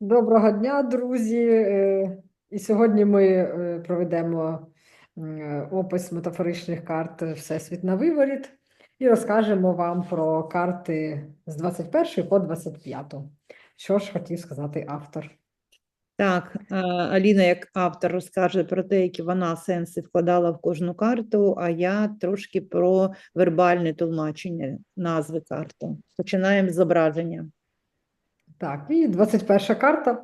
Доброго дня, друзі! Е, І сьогодні ми е, проведемо опис метафоричних карт Всесвіт на виворіт і розкажемо вам про карти з 21 по 25. Що ж хотів сказати автор? Так, е, Аліна, як автор, розкаже про те, які вона сенси вкладала в кожну карту, а я трошки про вербальне тлумачення назви карти. Починаємо з зображення. Так, і 21 карта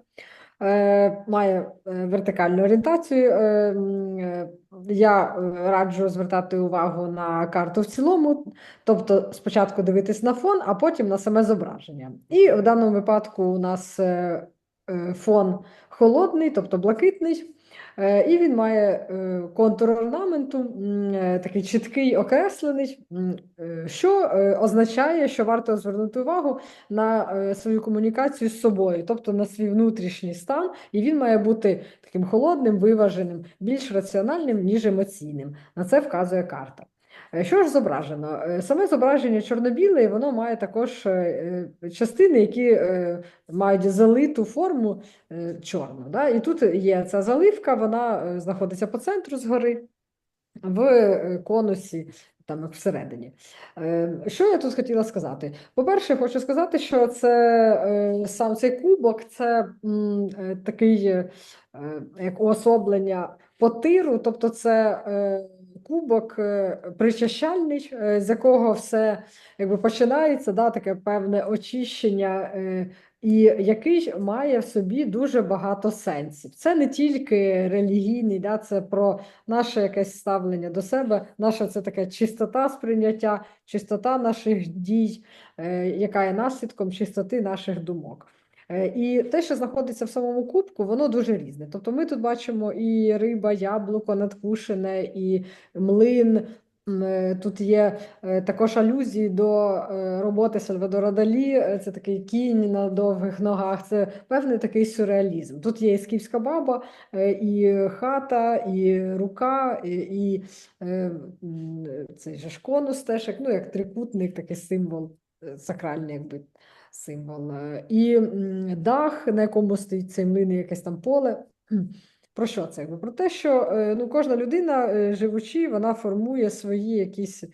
е, має е, вертикальну орієнтацію. Е, е, я е, раджу звертати увагу на карту в цілому, тобто спочатку дивитись на фон, а потім на саме зображення. І в даному випадку у нас фон холодний, тобто блакитний. Е, І він має е, контур орнаменту, е, такий чіткий, окреслений, що означає, що варто звернути увагу на свою комунікацію з собою, тобто на свій внутрішній стан, і він має бути таким холодним, виваженим, більш раціональним, ніж емоційним. На це вказує карта. Е, Що ж зображено? Е, Саме зображення чорно-біле, воно має також е, частини, які мають залиту форму чорну. Да? І тут є ця заливка, вона знаходиться по центру згори в конусі, там всередині. Що я тут хотіла сказати? По-перше, хочу сказати, що це сам цей кубок, це м, такий як уособлення потиру, тобто це кубок е, причащальний, е, з якого все якби починається, да, таке певне очищення. е, і який має в собі дуже багато сенсів. Це не тільки релігійний, да, це про наше якесь ставлення до себе, наша це така чистота сприйняття, чистота наших дій, яка є наслідком чистоти наших думок. Е, І те, що знаходиться в самому кубку, воно дуже різне. Тобто ми тут бачимо і риба, яблуко надкушене, і млин. Е, Тут є е, також алюзії до роботи Сальвадора Далі. Це такий кінь на довгих ногах. Це певний такий сюрреалізм. Тут є і скіфська баба, і хата, і рука, і, і цей же ж конус теж, ну, як трикутник, такий символ сакральний, якби символ. Е, І дах, на якому стоїть цей млин, якесь там поле. Про що це? Про те, що е, ну, кожна людина, е, живучи, вона формує свої якісь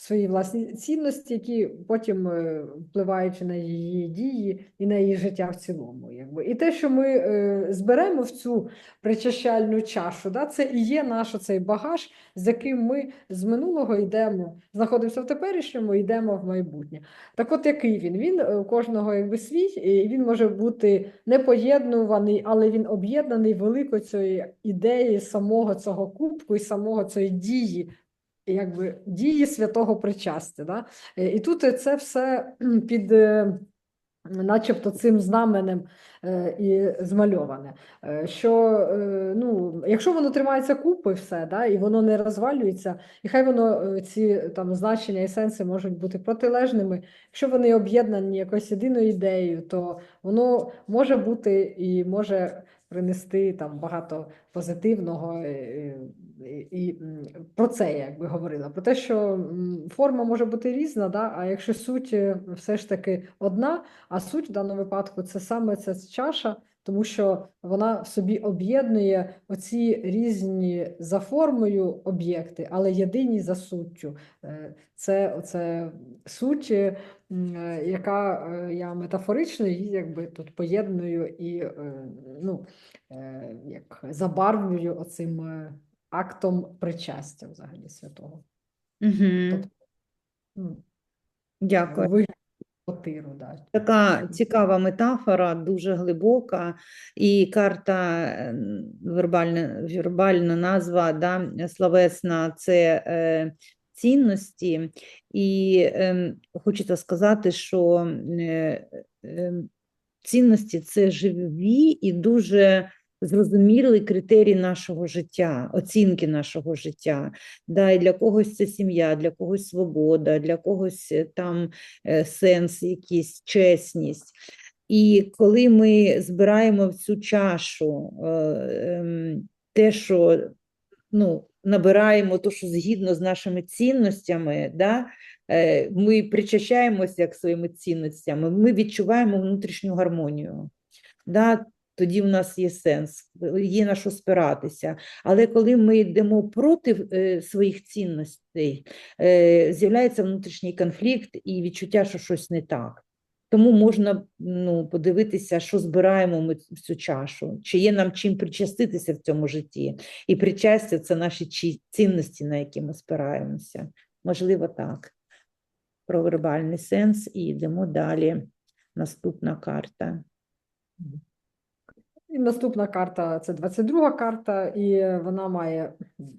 свої власні цінності, які потім е, впливають на її дії і на її життя в цілому. Якби. І те, що ми е, зберемо в цю причащальну чашу, да, це і є наш цей багаж, з яким ми з минулого йдемо, знаходимося в теперішньому, йдемо в майбутнє. Так от який він? Він е, у кожного якби свій, і він може бути непоєднуваний, але він об'єднаний великою цією ідеєю самого цього кубку і самого цієї дії, якби дії святого причастя. Да? Е, І тут це все під. е, Начебто цим знаменем е, і змальоване. Що ну, якщо воно тримається купи, все, да, і воно не розвалюється, і хай воно ці там значення і сенси можуть бути протилежними. Якщо вони об'єднані якоюсь єдиною ідеєю, то воно може бути і може принести там багато позитивного. е, І, і про це я якби говорила. Про те, що форма може бути різна, да, а якщо суть е, все ж таки одна, а суть в даному випадку це саме ця чаша, тому що вона в собі об'єднує оці різні за формою об'єкти, але єдині за суттю. Е, Це оце суть, е, е, яка е, я метафорично її якби тут поєдную і е, ну, е, як забарвлюю оцим е, актом причастя взагалі святого. Угу. Тобто, ну, Дякую. вигляд потиру, да. Така цікава метафора, дуже глибока, і карта е, вербальна, вербальна назва, да, словесна це е, цінності. І е, хочеться сказати, що е, е, цінності це живі і дуже зрозумілий критерій нашого життя, оцінки нашого життя. Да, і для когось це сім'я, для когось свобода, для когось е, там е, сенс, якийсь чесність. І коли ми збираємо в цю чашу е, ем, те, що ну, набираємо то, що згідно з нашими цінностями, да, е, ми причащаємося як своїми цінностями, ми відчуваємо внутрішню гармонію. да, тоді в нас є сенс, є на що спиратися. Але коли ми йдемо проти е, своїх цінностей, е, з'являється внутрішній конфлікт і відчуття, що щось не так. Тому можна ну, подивитися, що збираємо ми в цю чашу, чи є нам чим причаститися в цьому житті. І причастя це наші цінності, на які ми спираємося. Можливо, так. Про вербальний сенс і йдемо далі. Наступна карта. І наступна карта це 22 карта, і вона має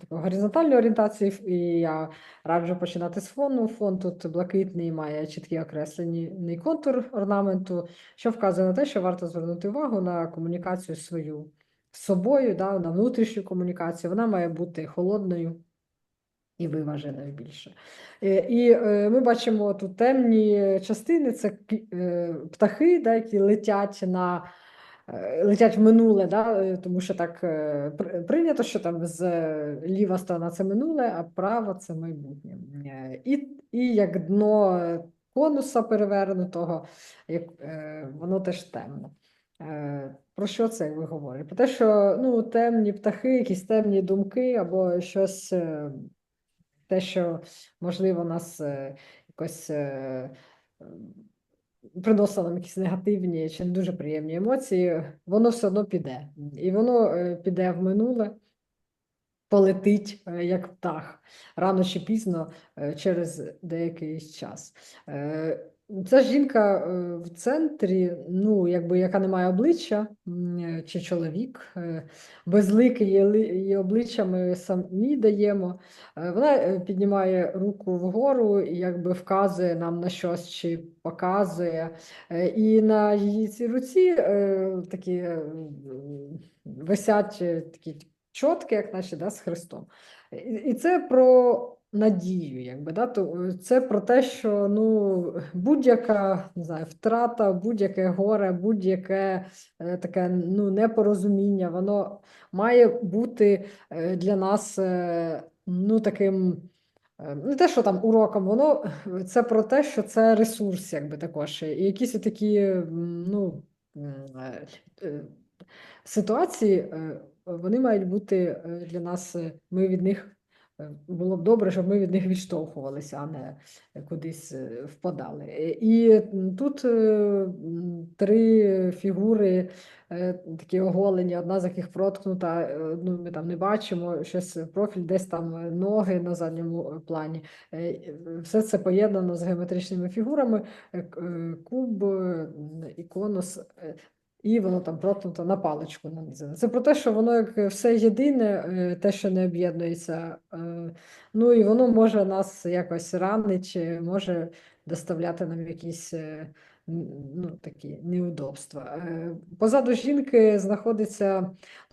горизонтальну орієнтацію. І я раджу починати з фону. Фон тут блакитний, має чіткий окреслений контур орнаменту, що вказує на те, що варто звернути увагу на комунікацію свою з собою, да, на внутрішню комунікацію. Вона має бути холодною і виваженою більше. Е, І е, ми бачимо тут темні частини, це е, птахи, да, які летять на летять в минуле, да, е, тому що так е, прийнято, що там з е, ліва сторона це минуле, а права це майбутнє. Е, І, і як дно е, конуса перевернутого, як, е, воно теж темне. Е, Про що це ви говорите? Про те, що ну, темні птахи, якісь темні думки або щось, е, те, що можливо нас е, якось е, приносило нам якісь негативні чи не дуже приємні емоції, воно все одно піде. І воно е, піде в минуле, полетить е, як птах рано чи пізно е, через деякий час. Ця жінка е, в центрі, ну, якби яка не має обличчя, чи чоловік, е, безлике її, обличчя ми самі даємо. Е, Вона піднімає руку вгору і якби вказує нам на щось чи показує. І на її цій руці такі висять такі чотки, як наші, да, з Христом. І це про надію, якби, да, то е, це про те, що ну, будь-яка не знаю, втрата, будь-яке горе, будь-яке е, таке ну, непорозуміння, воно має бути е, для нас ну, таким. Не те, що там уроком, воно це про те, що це ресурс, якби також. І якісь такі ну, ситуації, вони мають бути для нас, ми від них було б добре, щоб ми від них відштовхувалися, а не кудись е, впадали. Е, І тут е, три фігури такі оголені, одна з яких проткнута, одну ми там не бачимо, щось профіль, десь там ноги на задньому плані. Все це поєднано з геометричними фігурами, куб, е, і е, воно там проткнуто на паличку нанизане. Це про те, що воно як все єдине, е, те, що не об'єднується. е, Ну і воно може нас якось ранить, чи може доставляти нам якісь е, ну, такі неудобства. Е, Позаду жінки знаходиться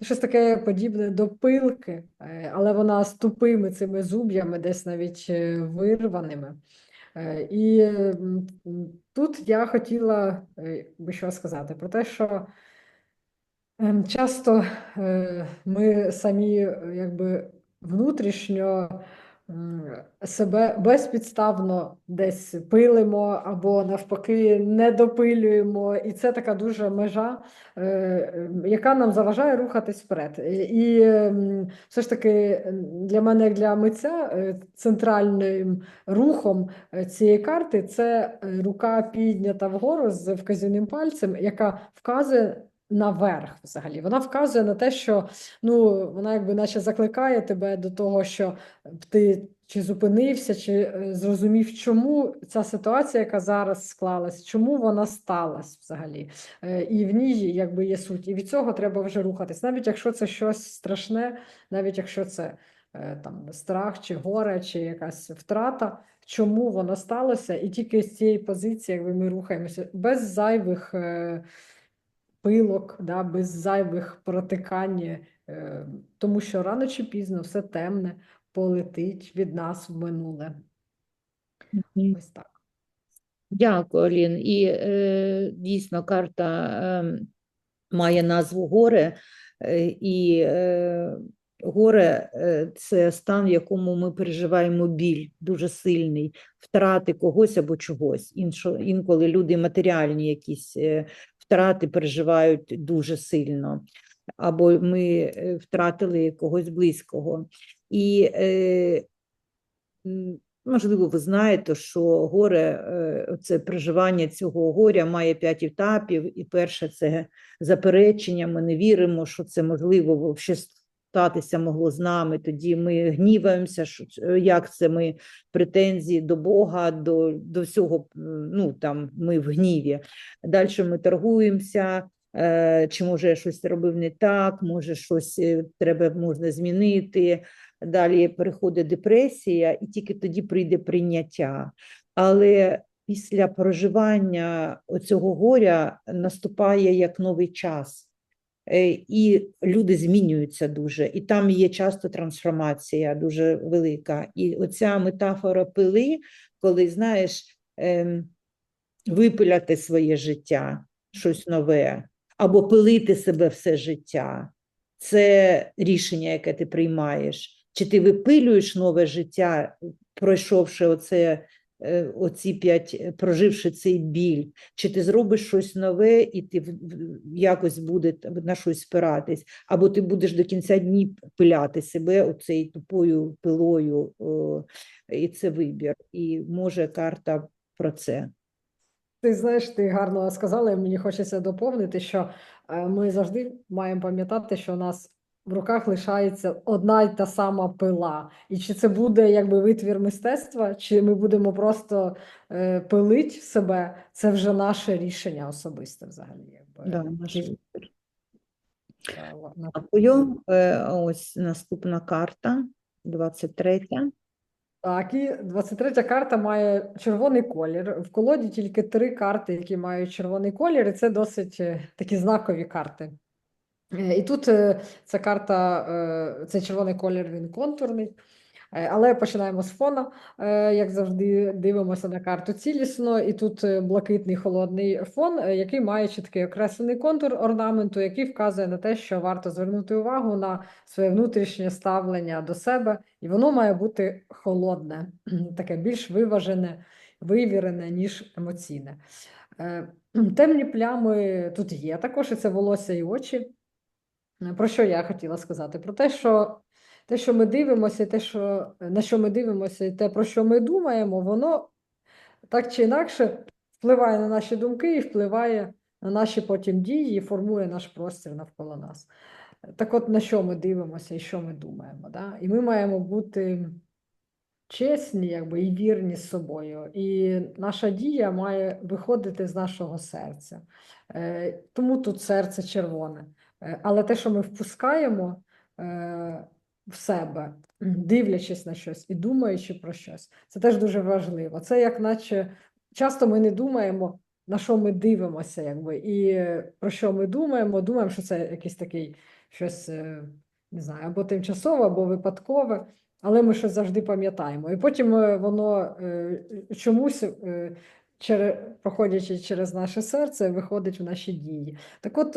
ну, щось таке подібне до пилки, е, але вона з тупими цими зуб'ями, десь навіть е, вирваними. Е, І тут я хотіла е, би що сказати про те, що ем, часто е, ми самі якби внутрішньо себе безпідставно десь пилимо або навпаки не допилюємо, і це така дуже межа, е, яка нам заважає рухатись вперед. І, все ж таки для мене, як для митця, е, центральним рухом е, цієї карти це рука піднята вгору з вказівним пальцем, яка вказує наверх взагалі. Вона вказує на те, що ну, вона якби наче закликає тебе до того, що б ти чи зупинився, чи е, зрозумів, чому ця ситуація, яка зараз склалась, чому вона сталася взагалі. Е, І в ній якби є суть. І від цього треба вже рухатись. Навіть якщо це щось страшне, навіть якщо це е, там страх, чи горе, чи якась втрата, чому воно сталося, і тільки з цієї позиції, якби ми рухаємося без зайвих е, пилок, да, без зайвих протикань, е, тому що рано чи пізно все темне полетить від нас в минуле. Ось так. Дякую, Алін. І е, дійсно карта е, має назву горе, е, і е, горе е, це стан, в якому ми переживаємо біль дуже сильний, втрати когось або чогось. Іншо, інколи люди матеріальні якісь е, втрати переживають дуже сильно, або ми е, втратили когось близького. І е, можливо, ви знаєте, що горе, е, це переживання цього горя має п'ять етапів, і перше це заперечення. Ми не віримо, що це можливо вообще статися могло з нами. Тоді ми гніваємося, що як це ми претензії до Бога, до, до всього. Ну там ми в гніві. Далі ми торгуємося. е, Чи може я щось робив не так, може щось е, треба можна змінити. Далі переходить депресія, і тільки тоді прийде прийняття. Але після проживання цього горя наступає як новий час. Е, І люди змінюються дуже, і там є часто трансформація дуже велика. І оця метафора пили, коли знаєш, ем, випиляти своє життя, щось нове, або пилити себе все життя. Це рішення, яке ти приймаєш. Чи ти випилюєш нове життя, пройшовши оце, оці п'ять, е, проживши цей біль, чи ти зробиш щось нове, і ти якось буде на щось спиратись, або ти будеш до кінця днів пиляти себе оцею тупою пилою, о, і це вибір. І може карта про це. Ти знаєш, ти гарно сказала, і мені хочеться доповнити, що е, ми завжди маємо пам'ятати, що у нас в руках лишається одна й та сама пила. І чи це буде якби витвір мистецтва, чи ми будемо просто е, пилить себе, це вже наше рішення особисте взагалі. Якби. Да, наш вибір. Дякую. Е, Ось наступна карта, 23. Так, і 23 карта має червоний колір. В колоді тільки три карти, які мають червоний колір, і це досить е, такі знакові карти. Е, І тут е, ця карта, е, цей червоний колір, він контурний. Але починаємо з фона, як завжди, дивимося на карту цілісно, і тут блакитний холодний фон, який має чіткий окреслений контур орнаменту, який вказує на те, що варто звернути увагу на своє внутрішнє ставлення до себе, і воно має бути холодне, таке більш виважене, вивірене, ніж емоційне. Темні плями тут є також, і це волосся і очі. Е, Про що я хотіла сказати? Про те, що те, що ми дивимося, те, що, на що ми дивимося, і те, про що ми думаємо, воно так чи інакше впливає на наші думки і впливає на наші потім дії, і формує наш простір навколо нас. Так от на що ми дивимося і що ми думаємо. Да? І ми маємо бути чесні, якби, і вірні з собою. І наша дія має виходити з нашого серця. Е, Тому тут серце червоне. Е, Але те, що ми впускаємо е, в себе, дивлячись на щось і думаючи про щось, це теж дуже важливо. Це як наче часто ми не думаємо, на що ми дивимося, якби, і про що ми думаємо. Думаємо, що це якийсь такий щось, е, не знаю, або тимчасове, або випадкове. Але ми щось завжди пам'ятаємо. І потім воно чомусь, проходячи через наше серце, виходить в наші дії. Так от,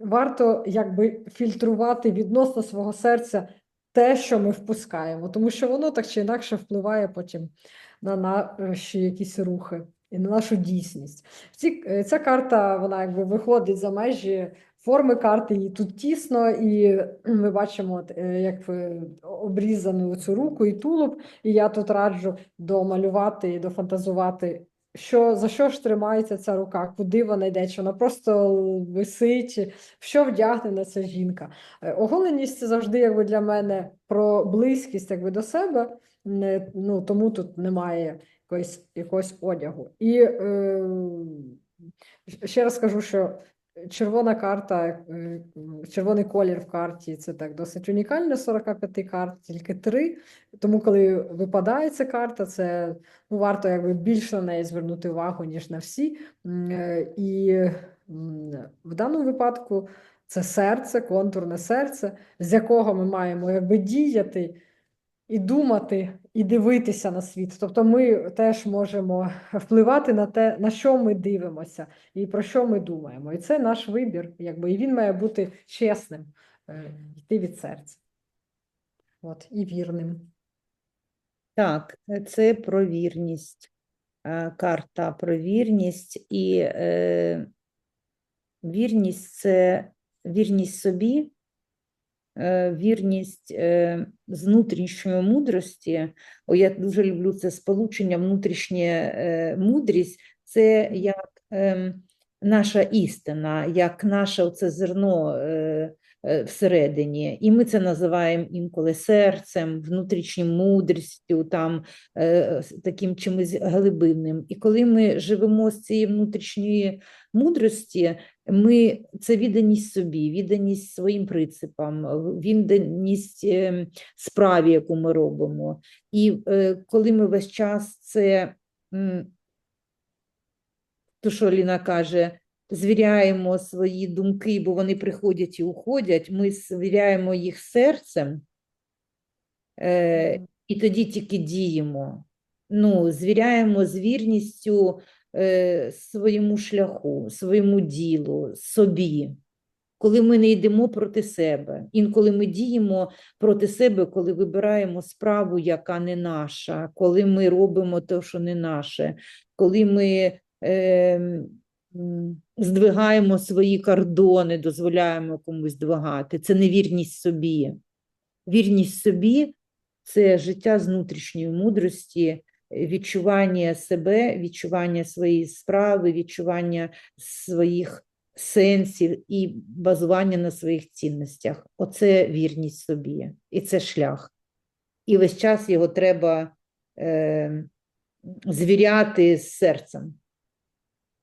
варто якби фільтрувати відносно свого серця те, що ми впускаємо, тому що воно так чи інакше впливає потім на наші якісь рухи і на нашу дійсність. Ці, е, ця карта, вона якби виходить за межі форми карти, її тут тісно, і ми бачимо, е, як обрізану цю руку і тулуб, і я тут раджу домалювати і дофантазувати, що, за що ж тримається ця рука, куди вона йде, чи вона просто висить, в що вдягнена ця жінка. Е, Оголеність це завжди якби для мене про близькість якби до себе, не, ну, тому тут немає якоїсь, якогось одягу. І е, ще раз скажу, що червона карта, е, червоний колір в карті це так досить унікально, 45 карт, тільки три. Тому, коли випадає ця карта, це ну, варто якби більше на неї звернути увагу, ніж на всі. Е, І в даному випадку це серце, контурне серце, з якого ми маємо якби діяти і думати, і дивитися на світ. Тобто ми теж можемо впливати на те, на що ми дивимося і про що ми думаємо. І це наш вибір, якби, і він має бути чесним, е, йти від серця. От, і вірним. Так, це про вірність. е, карта про вірність, і е, вірність це вірність собі, вірність е, з внутрішньої мудрості. О, я дуже люблю це сполучення, внутрішня е, мудрість це як ем, наша істина, як наше оце зерно е, е, всередині. І ми це називаємо інколи серцем, внутрішньою мудрістю, там, е, таким чимось глибинним. І коли ми живемо з цієї внутрішньої мудрості, ми це відданість собі, відданість своїм принципам, відданість ем, справі, яку ми робимо. І е, коли ми весь час це, то що Ліна каже, звіряємо свої думки, бо вони приходять і уходять, ми звіряємо їх серцем, е, і тоді тільки діємо. Ну, звіряємо з вірністю е, своєму шляху, своєму ділу, собі. Коли ми не йдемо проти себе, інколи ми діємо проти себе, коли вибираємо справу, яка не наша, коли ми робимо те, що не наше, коли ми е, здвигаємо свої кордони, дозволяємо комусь здвигати. Це не вірність собі. Вірність собі це життя з внутрішньої мудрості, відчування себе, відчування своєї справи, відчування своїх сенсів і базування на своїх цінностях. Оце вірність собі, і це шлях. І весь час його треба е, звіряти з серцем.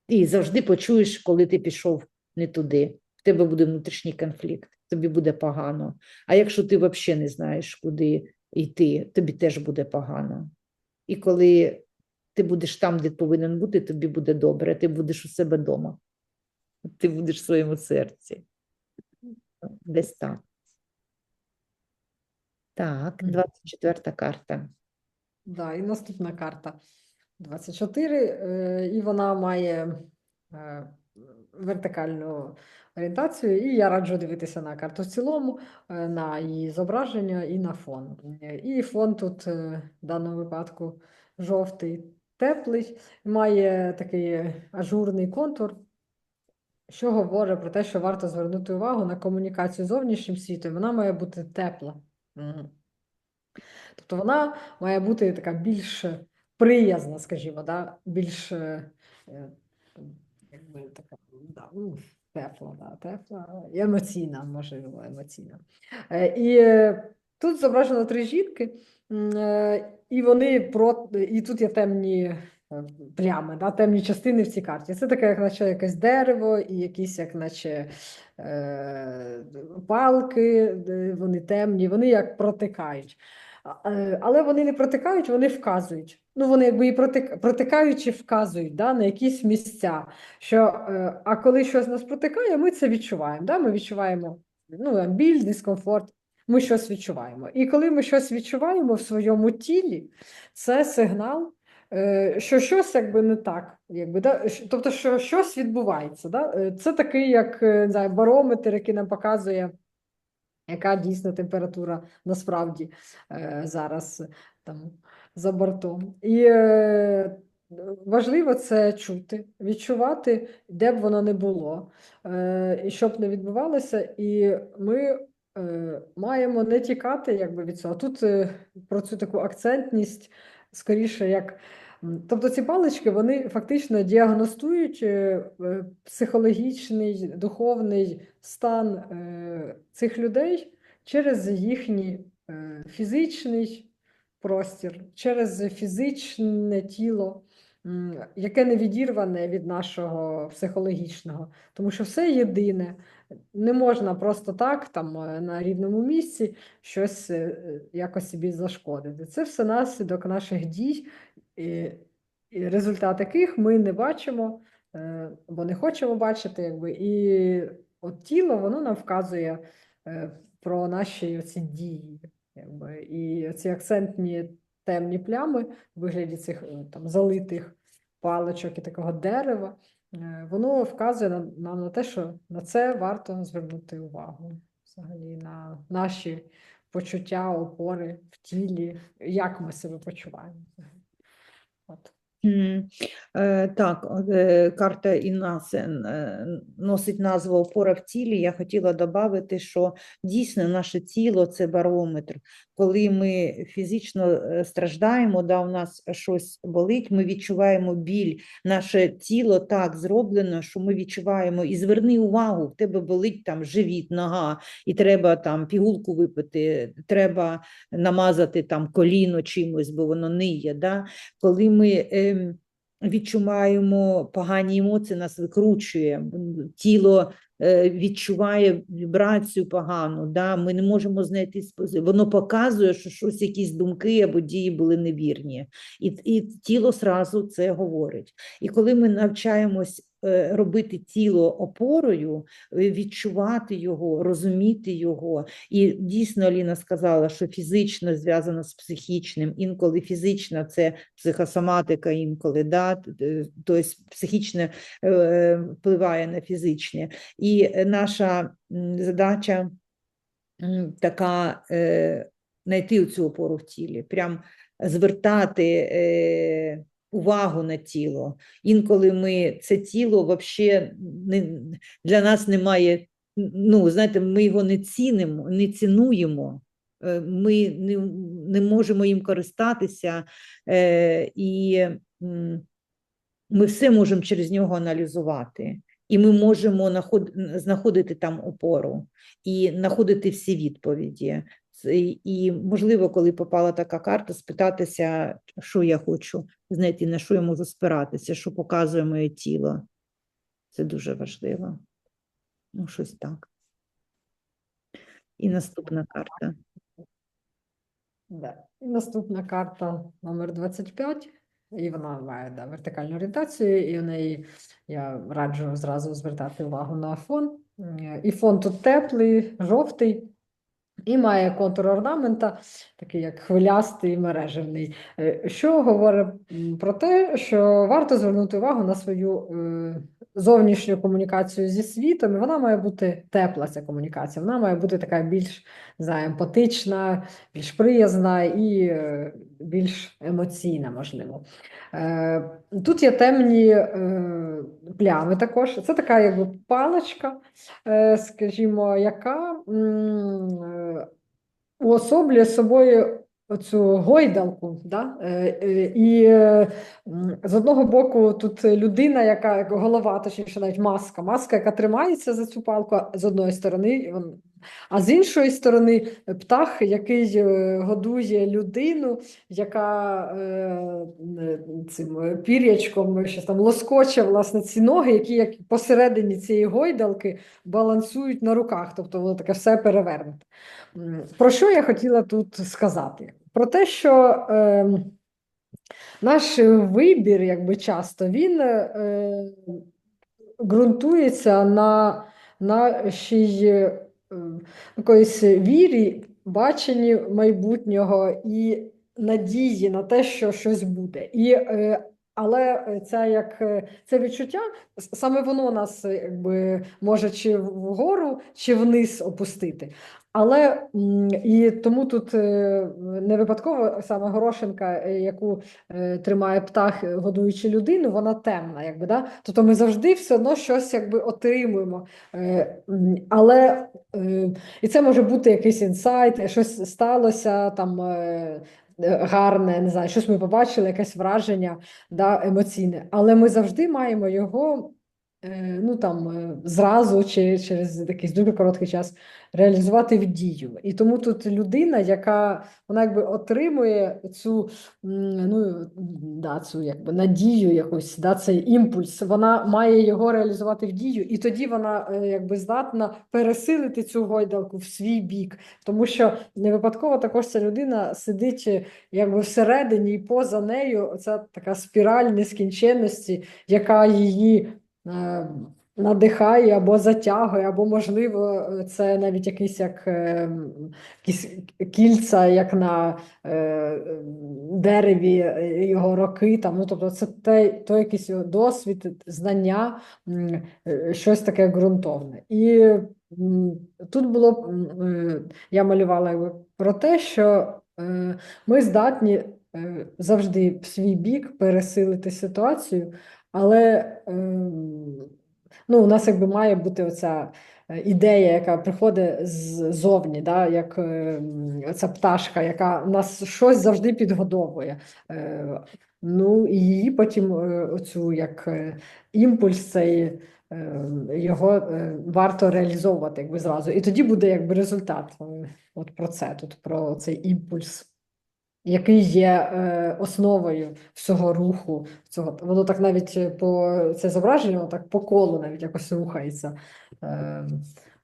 І завжди почуєш, коли ти пішов не туди. В тебе буде внутрішній конфлікт, тобі буде погано. А якщо ти взагалі не знаєш, куди йти, тобі теж буде погано. І коли ти будеш там, де повинен бути, тобі буде добре, ти будеш у себе вдома. Ти будеш в своєму серці. Десь так. Так, Мгм. 24 карта. Да, і наступна карта 24, е, і вона має е, вертикальну орієнтацію, і я раджу дивитися на карту в цілому, е, на її зображення і на фон. І фон тут в даному випадку жовтий, теплий, має такий ажурний контур, що говорить про те, що варто звернути увагу на комунікацію з зовнішнім світом. Вона має бути тепла. Тобто вона має бути така більш приязна, скажімо, да? більш е, е, якби така да, ну, тепла, да, тепла, емоційна, можливо, емоційна. Е, І тут зображено три жінки, і вони про і тут є темні плями, да, темні частини в цій карті. Це таке, як наче якесь дерево, і якісь, як наче е, палки, вони темні, вони як протикають. Е, Але вони не протикають, вони вказують. Ну, вони якби і протик... протикаючи вказують да, на якісь місця. Що, е, а коли щось нас протикає, ми це відчуваємо. Да? Ми відчуваємо ну, біль, дискомфорт. Ми щось відчуваємо. І коли ми щось відчуваємо в своєму тілі, це сигнал, е, що щось якби не так. Якби, да? Тобто, що щось відбувається. Да? Це такий, як не знаю, барометр, який нам показує, яка дійсно температура насправді е, зараз е, там за бортом. І е, важливо це чути, відчувати, де б воно не було, і щоб не відбувалося. І ми маємо не тікати якби, від цього. Тут е, про цю таку акцентність скоріше як. Тобто ці палички вони фактично діагностують е, е, психологічний, духовний стан е, цих людей через їхній фізичний простір, через фізичне тіло, яке не відірване від нашого психологічного, тому що все єдине. Не можна просто так, там на рівному місці щось якось собі зашкодити. Це все наслідок наших дій, і, і результат яких ми не бачимо, е, бо не хочемо бачити, якби, і от тіло воно нам вказує е, про наші оці дії. Якби, і ці акцентні темні плями в вигляді цих е, там залитих паличок і такого дерева, воно вказує нам, нам на те, що на це варто звернути увагу. Взагалі на наші почуття, опори в тілі, як ми себе почуваємо. От. Е, Так, е, карта Інасен е, носить назву Опора в тілі. Я хотіла додати, що дійсно наше тіло це барометр. Коли ми фізично е, страждаємо, да, у нас щось болить, ми відчуваємо біль. Наше тіло так зроблено, що ми відчуваємо. І зверни увагу, в тебе болить там живіт, нога, і треба там пігулку випити, треба намазати там коліно чимось, бо воно ниє. Да? коли ми ем, відчуваємо погані емоції, нас викручує, тіло е, відчуває вібрацію погану, да? ми не можемо знайти спосіб. Воно показує, що щось, якісь думки або дії були невірні. І, і тіло сразу це говорить. І коли ми навчаємось робити тіло опорою, е, відчувати його, розуміти його, і дійсно Аліна сказала, що фізично зв'язано з психічним, інколи фізично це психосоматика, інколи да, тобто психічне е, впливає на фізичне. І е, наша задача така е, знайти цю опору в тілі, прям звертати е, увагу на тіло. Інколи ми це тіло вообще не, для нас немає, ну, знаєте, ми його не цінимо, не цінуємо. е, Ми не, не можемо їм користатися, е, і ми все можемо через нього аналізувати. І ми можемо знаходити там опору і знаходити всі відповіді. І, можливо, коли попала така карта, спитатися, що я хочу знайти, на що я можу спиратися, що показує моє тіло. Це дуже важливо. Ну, щось так. І наступна карта. Да. І наступна карта номер 25, і вона має да, вертикальну орієнтацію, і в неї я раджу зразу звертати увагу на фон. І фон тут теплий, жовтий, і має контур орнамента, такий як хвилястий мережевний, е, що говорить про те, що варто звернути увагу на свою е, зовнішню комунікацію зі світом, вона має бути тепла, ця комунікація, вона має бути така більш не емпатична, більш приязна і е, більш емоційна, можливо. Е, Тут є темні е, плями також. Це така якби паличка, е, скажімо, яка уособлює собою оцю гойдалку. Да? І з одного боку тут людина, яка голова, точніше навіть маска, маска, яка тримається за цю палку з одної сторони, а з іншої сторони птах, який е, годує людину, яка е, е, цим е, пір'ячком щось там лоскоче власне ці ноги, які як посередині цієї гойдалки балансують на руках, тобто воно таке все перевернуте. Про що я хотіла тут сказати? Про те, що е, наш вибір, якби часто, він е, ґрунтується на нашій е, якоїсь вірі, баченні майбутнього і надії на те, що щось буде. І, е, але це як е, це відчуття, саме воно нас е, якби може чи вгору, чи вниз опустити. Але і тому тут е, не випадково саме горошинка, е, яку е, тримає птах, е, годуючи людину, вона темна, якби да. Тобто ми завжди все одно щось якби отримуємо. Е, Але е, і це може бути якийсь інсайт, е, щось сталося там. Е, Гарне, не знаю, щось ми побачили, якесь враження да, емоційне, але ми завжди маємо його ну, там, е, зразу чи через якийсь дуже короткий час реалізувати в дію. І тому тут людина, яка вона якби отримує цю, ну, да, цю якби надію якусь, да, цей імпульс, вона має його реалізувати в дію, і тоді вона е, якби здатна пересилити цю гойдалку в свій бік. Тому що не випадково також ця людина сидить е, якби всередині і поза нею оця така спіраль нескінченності, яка її. Е, надихає або затягує, або, можливо, це навіть якийсь як е, кільця, як на е, дереві його роки. Там, ну, тобто це те, той якийсь досвід, знання, щось таке ґрунтовне. І тут було, я малювала про те, що ми здатні завжди в свій бік пересилити ситуацію, але ем, ну, у нас якби має бути оця е, ідея, яка приходить ззовні, да, як ем, ця пташка, яка нас щось завжди підгодовує. Е, Ну, і її потім е, оцю як імпульс цей. е, Його варто реалізовувати якби зразу. І тоді буде якби результат. От про це тут, про цей імпульс, який є е, основою всього руху. Цього. Воно так навіть е, по це зображення, воно так по колу навіть якось рухається. Е,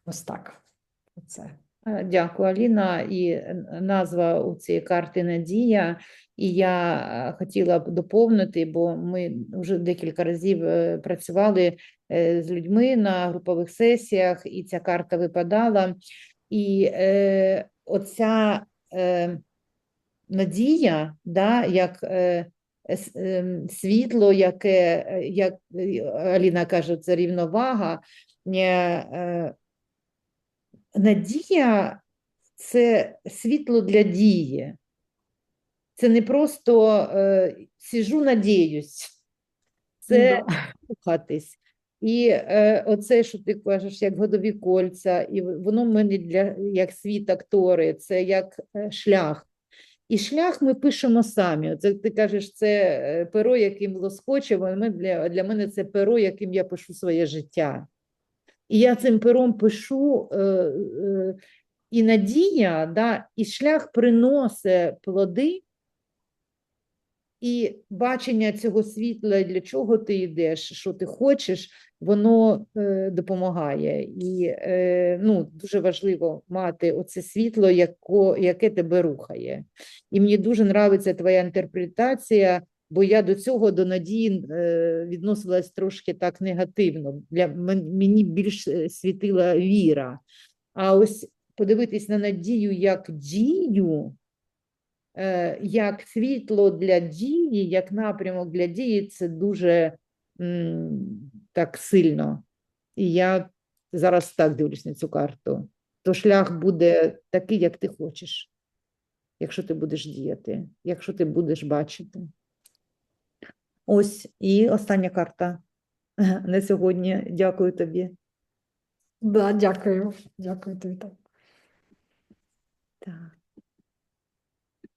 ось так. Оце. Е, Дякую, Аліна. І назва у цієї карти Надія. І я е, хотіла б доповнити, бо ми вже декілька разів працювали з людьми на групових сесіях, і ця карта випадала. І е, оця е, надія, да, як е, ем, світло, яке, е, як е, Аліна каже, це рівновага. е, е, Надія це світло для дії. Це не просто е, сижу, надіюсь. Це рухатись. І е, оце, що ти кажеш, як годові кольця, і воно в мене для як світ актори, це як е, шлях. І шлях ми пишемо самі. Це ти кажеш, це е, перо, яким лоскочемо, а ми для, для мене це перо, яким я пишу своє життя. І я цим пером пишу, е, е, і надія, да, і шлях приносить плоди, і бачення цього світла, для чого ти йдеш, що ти хочеш, воно е, допомагає. І е, ну, дуже важливо мати оце світло, яко, яке тебе рухає. І мені дуже нравиться твоя інтерпретація, бо я до цього до надії е, відносилась трошки так негативно. Для мені більш світила віра. А ось подивитись на надію як дію, як світло для дії, як напрямок для дії, це дуже так сильно. І я зараз так дивлюсь на цю карту. То шлях буде такий, як ти хочеш, якщо ти будеш діяти, якщо ти будеш бачити. Ось і остання карта на сьогодні. Дякую тобі. Да, дякую. Дякую тобі. так.